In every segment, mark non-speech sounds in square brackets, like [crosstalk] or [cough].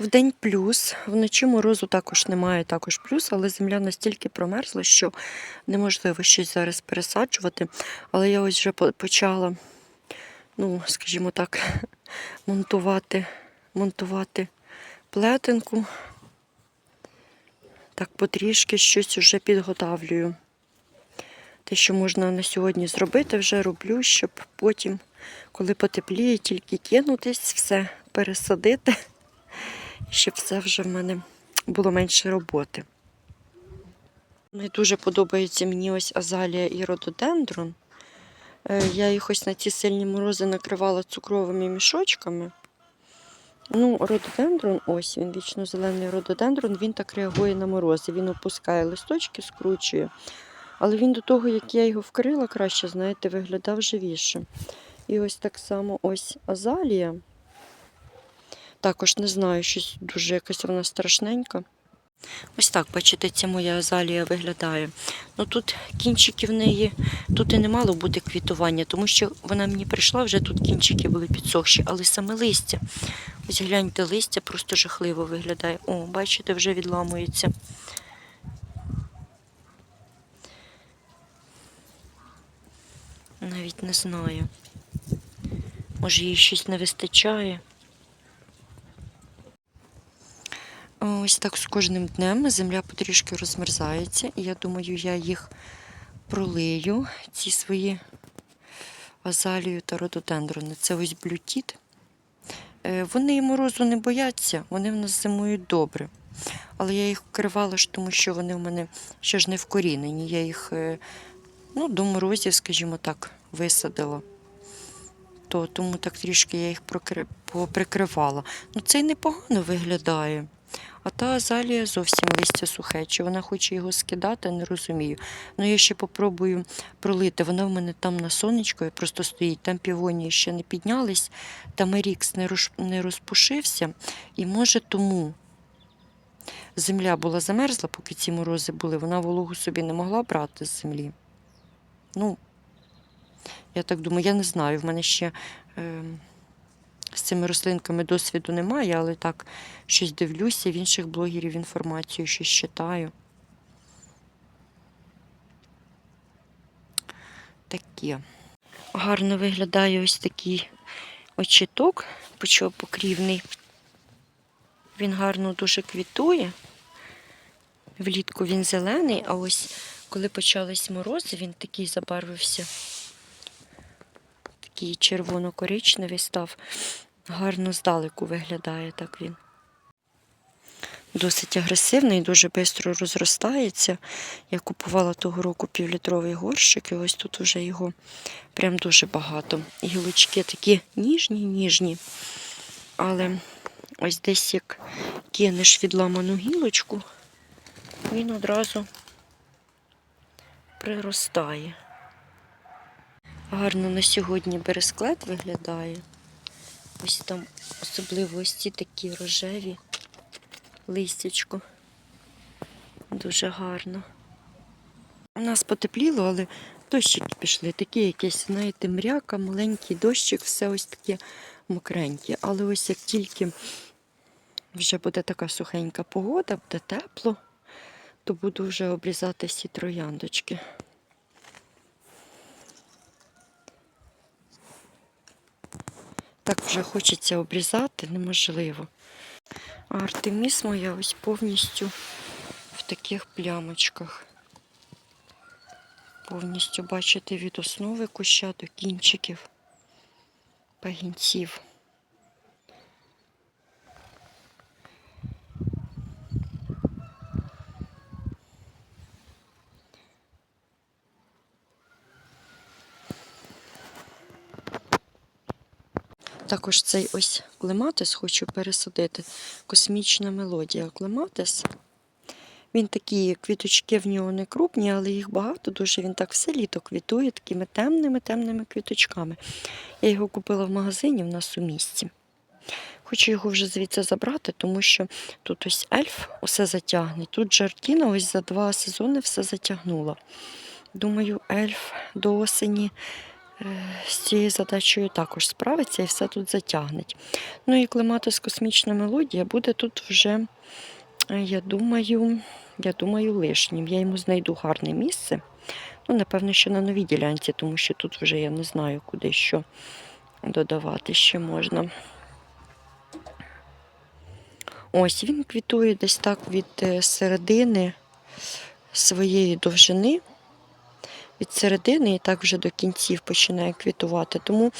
В день плюс, вночі морозу також немає, також плюс, але земля настільки промерзла, що неможливо щось зараз пересаджувати. Але я ось вже почала, ну, скажімо так, [laughs] монтувати, монтувати плетенку. Так потрішки щось вже підготавлюю. Те, що можна на сьогодні зробити, вже роблю, щоб потім, коли потепліє, тільки кинутись, все пересадити, щоб все вже в мене було менше роботи. Не дуже подобається мені ось азалія і рододендрон. Е, Я їх ось на ці сильні морози накривала цукровими мішочками. Ну, рододендрон, ось він вічно зелений рододендрон, він так реагує на морози. Він опускає листочки, скручує. Але він до того, як я його вкрила краще, знаєте, виглядав живіше. І ось так само ось азалія. Також не знаю, щось дуже якась вона страшненька. Ось так, бачите, ця моя азалія виглядає. Ну тут кінчики в неї, тут і не мало бути квітування, тому що вона мені прийшла, вже тут кінчики були підсохші, але саме листя. Ось гляньте, листя просто жахливо виглядає. О, бачите, вже відламується. Навіть не знаю. Може, їй щось не вистачає. Ось так з кожним днем земля потрішки розмерзається, і я думаю, я їх пролию, ці свої азалію та рододендрони. Це ось блютіт. Е, Вони і морозу не бояться, вони в нас зимують добре. Але я їх вкривала тому що вони в мене ще ж не вкорінені. Я їх е, ну, до морозів, скажімо так, висадила. То, тому так трішки я їх прокри... поприкривала. Ну, це й непогано виглядає. А та азалія зовсім листя сухе. Чи вона хоче його скидати, не розумію. Ну, я ще попробую пролити. Вона в мене там на сонечко і просто стоїть, там півонії ще не піднялись, там ерікс не розпушився. І може тому земля була замерзла, поки ці морози були, вона вологу собі не могла брати з землі. Ну, я так думаю, я не знаю. В мене ще е, з цими рослинками досвіду немає, але так щось дивлюся в інших блогерів інформацію, щось читаю. Таке. Гарно виглядає ось такий очіток покрівний. Він гарно дуже квітує. Влітку він зелений, а ось коли почались морози, він такий забарвився. Такий червоно-коричневий став. Гарно здалеку виглядає так він. Досить агресивний, дуже швидко розростається. Я купувала того року півлітровий горщик, і ось тут вже його прям дуже багато. Гілочки такі ніжні, ніжні. Але ось десь як кинеш відламану гілочку, він одразу приростає. Гарно на сьогодні бересклет виглядає. Ось там особливо ось ці такі рожеві листячко. Дуже гарно. У нас потепліло, але дощики пішли. Такі якісь, знаєте, мряка, маленький дощик, все ось таке мокреньке. Але ось як тільки вже буде така сухенька погода, буде тепло, то буду вже обрізати всі трояндочки. Так вже хочеться обрізати, неможливо. А Артеміс моя ось повністю в таких плямочках. Повністю бачите від основи куща до кінчиків пагінців. Також цей ось клематис хочу пересадити. Космічна мелодія. Клематис. Він такі квіточки в нього не крупні, але їх багато дуже. Він так все літо квітує такими темними темними квіточками. Я його купила в магазині в нас у місті. Хочу його вже звідси забрати, тому що тут ось ельф усе затягне. Тут жартіна ось за два сезони все затягнула. Думаю, ельф до осені з цією задачею також справиться і все тут затягнеть. Ну і клематис космічна мелодія буде тут вже, я думаю, я думаю, лишнім. Я йому знайду гарне місце. Ну, напевно, що на новій ділянці, тому що тут вже я не знаю, куди що додавати ще можна. Ось він квітує десь так від е, середини своєї довжини. Від середини і так вже до кінців починає квітувати. Тому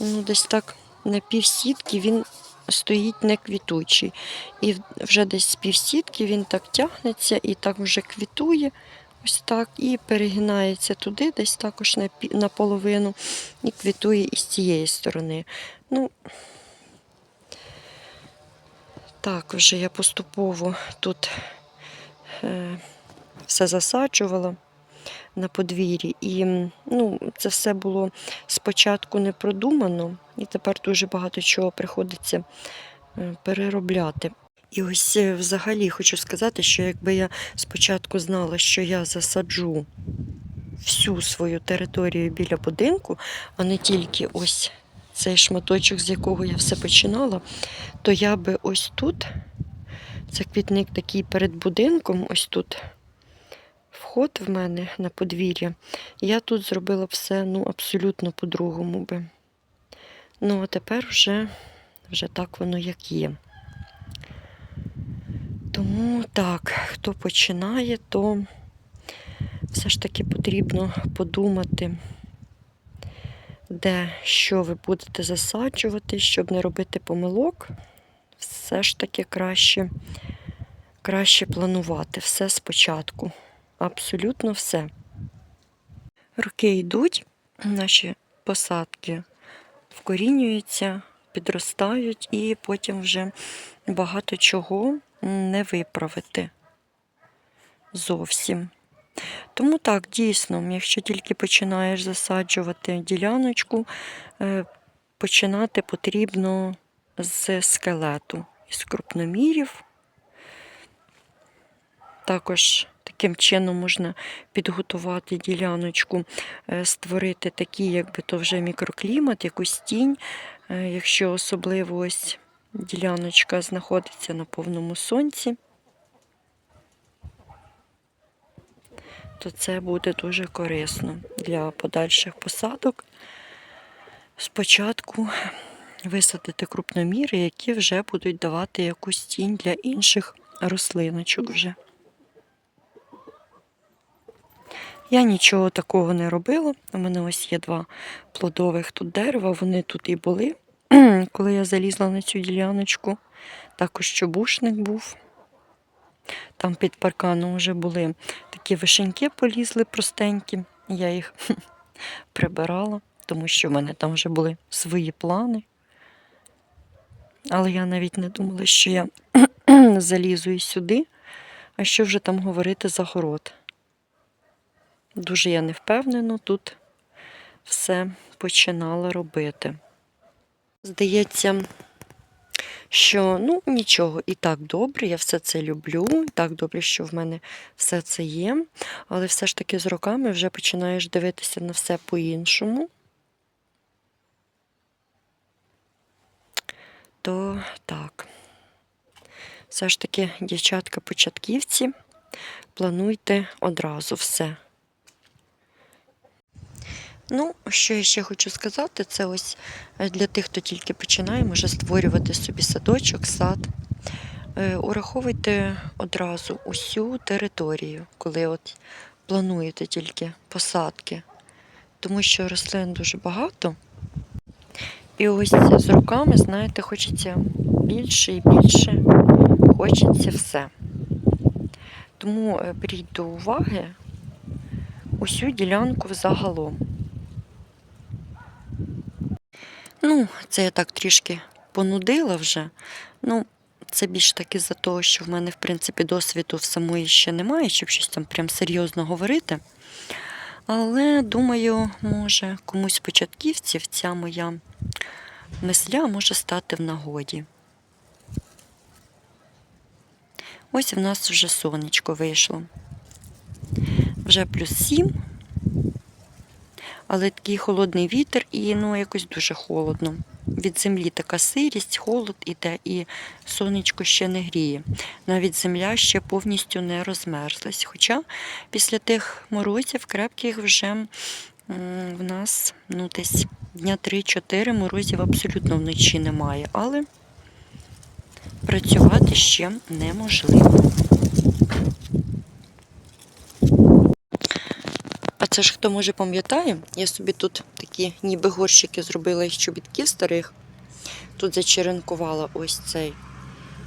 ну, десь так на півсітки він стоїть не квітучий. І вже десь з півсітки він так тягнеться і так вже квітує. Ось так, і перегинається туди, десь також наполовину, і квітує і з цієї сторони. Ну, так, вже я поступово тут е, все засаджувала на подвір'ї. І ну, це все було спочатку не продумано, і тепер дуже багато чого приходиться е, переробляти. І ось е, взагалі хочу сказати, що якби я спочатку знала, що я засаджу всю свою територію біля будинку, а не тільки ось цей шматочок, з якого я все починала, то я би ось тут, це квітник такий перед будинком, ось тут вход в мене на подвір'я. Я тут зробила все ну, абсолютно по-другому би. Ну, а тепер вже, вже так воно як є. Тому так, хто починає, то все ж таки потрібно подумати, де що ви будете засаджувати, щоб не робити помилок. Все ж таки краще, краще планувати все спочатку. Абсолютно все. Роки йдуть, наші посадки вкорінюються, підростають, і потім вже багато чого не виправити зовсім. Тому так, дійсно, якщо тільки починаєш засаджувати діляночку, е, починати потрібно з скелету, із крупномірів. Також таким чином можна підготувати діляночку, е, створити такий, якби то вже мікроклімат, якусь тінь, е, якщо особливо ось діляночка знаходиться на повному сонці, то це буде дуже корисно для подальших посадок. Спочатку висадити крупноміри, які вже будуть давати якусь тінь для інших рослиночок вже. Я нічого такого не робила. У мене ось є два плодових тут дерева, вони тут і були. [clears throat] Коли я залізла на цю діляночку, також чобушник був. Там під парканом вже були такі вишеньки полізли простенькі. Я їх [clears throat] прибирала, тому що в мене там вже були свої плани. Але я навіть не думала, що я [clears throat] залізу і сюди, а що вже там говорити за город. Дуже я не впевнено тут все починала робити. Здається, що ну нічого, і так добре, я все це люблю, і так добре, що в мене все це є. Але все ж таки з роками вже починаєш дивитися на все по-іншому. То так. Все ж таки, дівчатка-початківці, плануйте одразу все. Ну, що я ще хочу сказати, це ось е, для тих, хто тільки починає, може створювати собі садочок, сад. Е, Ураховуйте одразу усю територію, коли от плануєте тільки посадки, тому що рослин дуже багато. І ось з роками, знаєте, хочеться більше і більше, хочеться все. Тому е, беріть до уваги усю ділянку взагалом. Ну, це я так трішки понудила вже. Ну, це більш таки за того, що в мене, в принципі, досвіду в самої ще немає, щоб щось там прям серйозно говорити. Але думаю, може, комусь з початківців ця моя мисля може стати в нагоді. Ось в нас вже сонечко вийшло. Вже плюс 7. Але такий холодний вітер і ну, якось дуже холодно. Від землі така сирість, холод іде, і сонечко ще не гріє. Навіть земля ще повністю не розмерзлась. Хоча після тих морозів крепких вже в нас ну, десь дня 3-4 морозів абсолютно вночі немає, але працювати ще неможливо. А це ж хто може пам'ятає, я собі тут такі ніби горщики зробила із чобітків старих. Тут зачеренкувала ось цей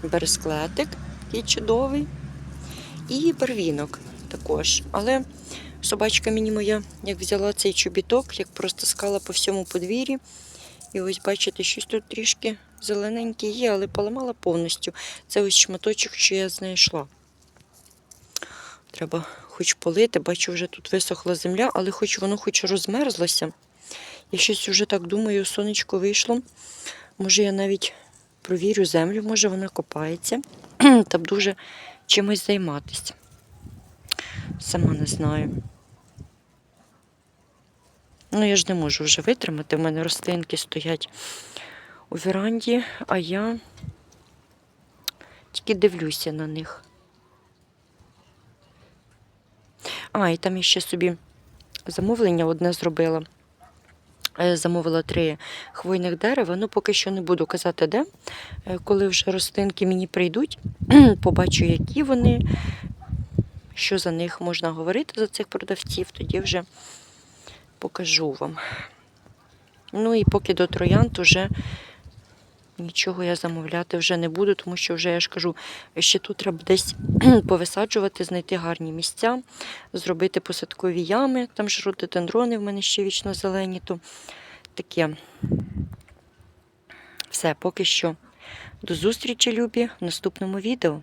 бересклетик, такий чудовий, і барвінок також. Але собачка мені моя, як взяла цей чобіток, як просто скала по всьому подвір'ї. І ось, бачите, щось тут трішки зелененьке є, але поламала повністю. Це ось шматочок, що я знайшла. Треба хоч полити, бачу, вже тут висохла земля, але хоч воно хоч розмерзлося. Я щось вже так думаю, сонечко вийшло. Може, я навіть провірю землю, може вона копається. [clears throat] Та б дуже чимось займатися. Сама не знаю. Ну, я ж не можу вже витримати. У мене рослинки стоять у віранді, а я тільки дивлюся на них. А, і там я ще собі замовлення одне зробила. Е, Замовила три хвойних дерева. Ну, поки що не буду казати, де. Е, Коли вже рослинки мені прийдуть, [clears throat] побачу, які вони, що за них можна говорити за цих продавців, тоді вже покажу вам. Ну і поки до троянд уже нічого я замовляти вже не буду, тому що вже я ж кажу, ще тут треба десь [clears throat] повисаджувати, знайти гарні місця, зробити посадкові ями. Там ж рододендрони в мене ще вічно зелені, то таке. Все, поки що. До зустрічі, любі, в наступному відео.